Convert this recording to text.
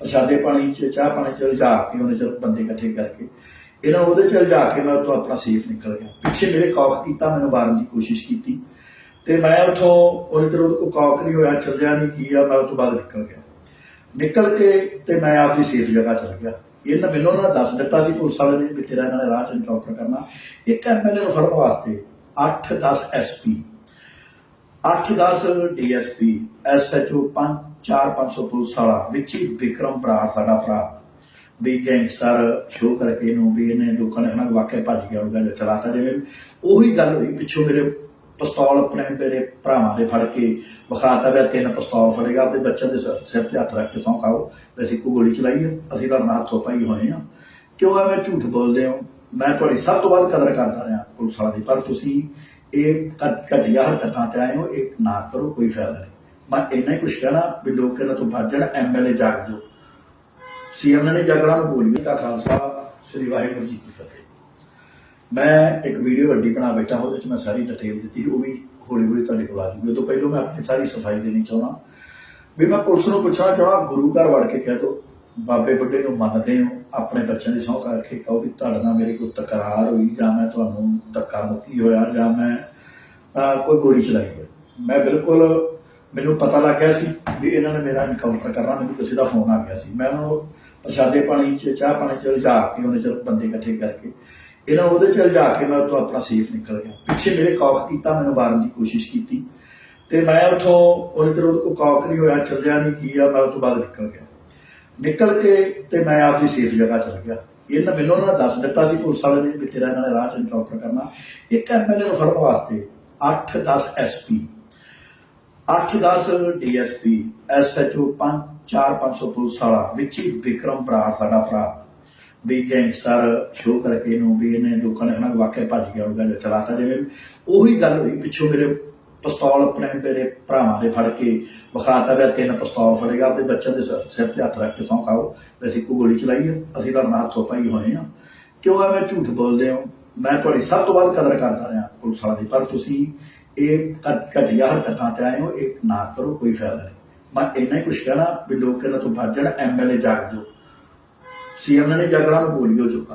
ਪ੍ਰਸ਼ਾਦੇ ਪਾਣੀ ਚ, ਚਾਹ ਪਾਣੀ ਚ ਲਿਜਾ ਕੇ ਉਹਨੇ ਚਲ ਬੰਦੇ ਇਕੱਠੇ ਕਰਕੇ ਇਹਨਾਂ ਉਹਦੇ ਚ ਲਿਜਾ ਕੇ ਮੈਂ ਉੱਥੋਂ ਆਪਣਾ ਸੇਫ ਨਿਕਲ ਗਿਆ। ਪਿੱਛੇ ਮੇਰੇ ਕੌਕ ਕੀਤਾ, ਮੈਨੂੰ ਮਾਰਨ ਦੀ ਕੋਸ਼ਿਸ਼ ਕੀਤੀ ਤੇ ਮੈਂ ਉੱਥੋਂ ਉਹਨੇ ਚਿਰ ਉਹਦੇ ਕੋਲ ਕੌਕ ਨਹੀਂ ਹੋਇਆ ਚੱਲਿਆ ਨਹੀਂ ਕੀ ਆ, ਮੈਂ ਉਸ ਤੋਂ ਬਾਅਦ ਨਿਕਲ ਗਿਆ। ਨਿਕਲ ਕੇ ਤੇ ਮੈਂ ਆਪਦੀ ਸੇਫ ਜਗ੍ਹਾ ਚਲ ਗਿਆ। ਇਹਨਾਂ ਮੈਨੂੰ ਉਹਨਾਂ ਨੇ ਦੱਸ ਦਿੱਤਾ ਸੀ, ਪੁਲਿਸ ਵਾਲੇ ਨੇ ਵੀ ਤੇਰਾ ਇਹਨਾਂ ਨੇ ਰਾਹ ਚ ਇਨਕਾਊਂਟਰ ਕਰਨਾ। ਇੱਕ ਐਮਐਲਏ ਨੂੰ ਫੜਨ ਵਾਸਤੇ 8-10 ਐਸਪੀ 8-10 ਡੀਐਸਪੀ ਐਸਐਚਓ 5-4-500 ਪੁਲਿਸ ਵਾਲਾ, ਵਿੱਚ ਵਿਕਰਮ ਬਰਾੜ ਸਾਡਾ ਭਰਾ। ਵੀ ਗੈਂਗਸਟਰ ਸ਼ੋਅ ਕਰਕੇ ਇਹਨੂੰ ਵੀ ਇਹਨੇ ਲੋਕਾਂ ਨੇ ਹਨਾ ਵਾਕਿਆ ਭੱਜ ਗਿਆ ਉਹਨੂੰ ਗੱਲ ਚਲਾਤਾ ਜਿਵੇਂ ਉਹੀ ਗੱਲ ਹੋਈ, ਪਿੱਛੋਂ ਮੇਰੇ ਪਿਸਤੌਲ ਆਪਣੇ ਮੇਰੇ ਭਰਾਵਾਂ ਦੇ ਫੜ ਕੇ ਵਿਖਾਤਾ ਗਿਆ ਤਿੰਨ ਪਿਸਤੌਲ ਫੜੇਗਾ ਤੇ ਬੱਚਿਆਂ ਦੇ ਸਿਰ ਤੇ ਹੱਥ ਰੱਖ ਕੇ ਸੌਂ ਖਾਓ, ਵੀ ਅਸੀਂ ਕੋਈ ਗੋਲੀ ਚਲਾਈ ਹੈ ਅਸੀਂ ਤਾਂ ਨਾਲ ਹੱਥੋਂ ਪਾਈ ਹੋਏ ਆ। ਕਿਉਂ ਐਵੇਂ ਝੂਠ ਬੋਲਦੇ ਹੋ? ਮੈਂ ਤੁਹਾਡੀ ਸਭ ਤੋਂ ਵੱਧ ਕਦਰ ਕਰਦਾ ਰਿਹਾ ਪੁਲਿਸ ਵਾਲਾ ਦੀ, ਪਰ ਤੁਸੀਂ ਇਹ ਘਟ- ਘਟੀਆ ਹਰਕਤਾਂ ਤੇ ਆਏ ਹੋ, ਇਹ ਨਾ ਕਰੋ, ਕੋਈ ਫਾਇਦਾ ਨਹੀਂ। ਮੈਂ ਇੰਨਾ ਹੀ ਕੁਝ ਕਹਿਣਾ ਵੀ ਲੋਕ ਇਹਨਾਂ ਤੋਂ ਬਚ ਜਾਣ ਐਮਐਲਏ ਜਾਗ ਜੋ ਸੀਐਮ ਨੇ ਜਗਰਾਂ ਨੂੰ ਬੋਲੀਏ ਕਾ ਖਾਲਸਾ, ਸ੍ਰੀ ਵਾਹਿਗੁਰੂ ਜੀ ਕੀ ਫਤਿਹ। ਮੈਂ ਇੱਕ ਵੀਡੀਓ ਵੱਡੀ ਬਣਾ ਬੈਠਾ, ਉਹਦੇ ਵਿੱਚ ਮੈਂ ਸਾਰੀ ਡਿਟੇਲ ਦਿੱਤੀ, ਉਹ ਵੀ ਹੌਲੀ ਹੌਲੀ ਤੁਹਾਡੇ ਕੋਲ ਆ ਜੂਗੀ ਉਹ ਤੋਂ ਪਹਿਲਾਂ ਮੈਂ ਆਪਣੀ ਸਾਰੀ ਸਫ਼ਾਈ ਦੇਣੀ ਚਾਹੁੰਦਾ। ਵੀ ਮੈਂ ਪੁਲਿਸ ਨੂੰ ਪੁੱਛਣਾ ਚਾਹੁੰਦਾ, ਗੁਰੂ ਘਰ ਵੜ ਕੇ ਕਹਿ ਦੋ ਬਾਬੇ ਬੁੱਢੇ ਨੂੰ ਮੰਨਦੇ ਹੋ, ਆਪਣੇ ਬੱਚਿਆਂ ਦੀ ਸਹੁੰ ਕਰਕੇ ਕਹੋ ਵੀ ਤੁਹਾਡੇ ਨਾਲ ਮੇਰੀ ਕੋਈ ਤਕਰਾਰ ਹੋਈ ਜਾਂ ਮੈਂ ਤੁਹਾਨੂੰ ਧੱਕਾ ਮੁੱਕੀ ਹੋਇਆ ਜਾਂ ਮੈਂ ਕੋਈ ਗੋਲੀ ਚਲਾਈ ਹੈ ਮੈਂ ਬਿਲਕੁਲ ਮੈਨੂੰ ਪਤਾ ਲੱਗ ਗਿਆ ਸੀ ਵੀ ਇਹਨਾਂ ਨੇ ਮੇਰਾ ਇਨਕਾਊਂਟਰ ਕਰਨਾ, ਮੈਨੂੰ ਕਿਸੇ ਦਾ ਫੋਨ ਆ ਗਿਆ ਸੀ। ਮੈਂ ਉਹਨੂੰ ਪ੍ਰਸ਼ਾਦੇ ਪਾਣੀ ਚ, ਚਾਹ ਪਾਣੀ ਚ ਲਿਜਾ ਕੇ ਉਹਨੇ ਚਲ ਬੰਦੇ ਇਕੱਠੇ ਕਰਕੇ ਇਹਨਾਂ ਉਹਦੇ ਚ ਲਿਜਾ ਕੇ ਮੈਂ ਉੱਥੋਂ ਆਪਣਾ ਸੇਫ ਨਿਕਲ ਗਿਆ। ਪਿੱਛੇ ਮੇਰੇ ਕੌਕ ਕੀਤਾ, ਮੈਨੂੰ ਮਾਰਨ ਦੀ ਕੋਸ਼ਿਸ਼ ਕੀਤੀ ਤੇ ਮੈਂ ਉੱਥੋਂ ਉਹਨੇ ਚਿਰ ਉਹਦੇ ਕੋਲ ਕੌਕ ਨਹੀਂ ਹੋਇਆ, ਚੱਲਿਆ ਨਹੀਂ, ਕੀ ਆ, ਮੈਂ ਉਸ ਤੋਂ ਬਾਅਦ ਨਿਕਲ ਗਿਆ। ਨਿਕਲ ਕੇ ਤੇ ਮੈਂ ਆਪਦੀ ਸੇਫ ਜਗ੍ਹਾ ਚਲ ਗਿਆ। ਇਹਨਾਂ ਮੈਨੂੰ ਉਹਨਾਂ ਨੇ ਦੱਸ ਦਿੱਤਾ ਸੀ ਪੁਲਿਸ ਵਾਲੇ ਨੇ ਵੀ ਤੇਰਾ ਇਹਨਾਂ ਨੇ ਰਾਹ ਚ ਐਨਕਾਊਂਟਰ ਕਰਨਾ। ਇੱਕ ਐਮਐਲਏ ਨੂੰ ਫੜਨ ਵਾਸਤੇ 8-10 ਐਸਪੀ 8-10 ਡੀਐਸਪੀ ਐਸਐਚਓ 5-4-500 ਪੁਲਿਸ ਵਾਲਾ, ਵਿੱਚ ਹੀ ਵਿਕਰਮ ਬਰਾੜ ਸਾਡਾ ਭਰਾ। ਵੀ ਗੈਂਗਸਟਰ ਸ਼ੋਅ ਕਰਕੇ ਇਹਨੂੰ, ਵੀ ਇਹਨੇ ਲੋਕਾਂ ਨੇ ਹਨਾ ਵਾਕਿਆ ਭੱਜ ਗਿਆ ਉਹਨੂੰ ਚਲਾਤਾ ਜਿਵੇਂ। ਉਹੀ ਗੱਲ ਹੋਈ ਪਿੱਛੋਂ ਮੇਰੇ ਪਿਸਤੌਲ ਆਪਣੇ ਮੇਰੇ ਭਰਾਵਾਂ ਦੇ ਫੜ ਕੇ ਵਿਖਾਤਾ ਗਿਆ, ਤਿੰਨ ਪਿਸਤੌਲ ਫੜੇਗਾ ਤੇ ਬੱਚਿਆਂ ਦੇ ਸਿਰ- ਤੇ ਹੱਥ ਰੱਖ ਕੇ ਸੌਂ ਖਾਓ ਵੀ ਅਸੀਂ ਕੋਈ ਗੋਲੀ ਚਲਾਈ ਹੈ ਅਸੀਂ ਤਾਂ ਨਾਲ ਹੱਥੋਂ ਪਾਈ ਹੋਏ ਆ। ਕਿਉਂ ਐਵੇਂ ਝੂਠ ਬੋਲਦੇ ਹੋ? ਮੈਂ ਤੁਹਾਡੀ ਸਭ ਤੋਂ ਵੱਧ ਕਦਰ ਕਰਦਾ ਰਿਹਾ ਪੁਲਿਸ ਵਾਲਾ ਦੀ, ਪਰ ਤੁਸੀਂ ਇਹ ਘਟ- ਘਟੀਆ ਹਰਕਤਾਂ ਤੇ ਆਏ ਹੋ, ਇਹ ਨਾ ਕਰੋ, ਕੋਈ ਫਾਇਦਾ ਨਹੀਂ। ਮੈਂ ਇੰਨਾ ਹੀ ਕੁਝ ਕਹਿਣਾ ਵੀ ਲੋਕ ਇਹਨਾਂ ਤੋਂ ਬਚ ਜਾਣ ਐਮਐਲਏ ਜਾਗ ਜੋ ਸੀਐਮ ਨੇ ਜਗਰਾਂ ਨੂੰ ਬੋਲੀਓ ਚੁੱਕਾ।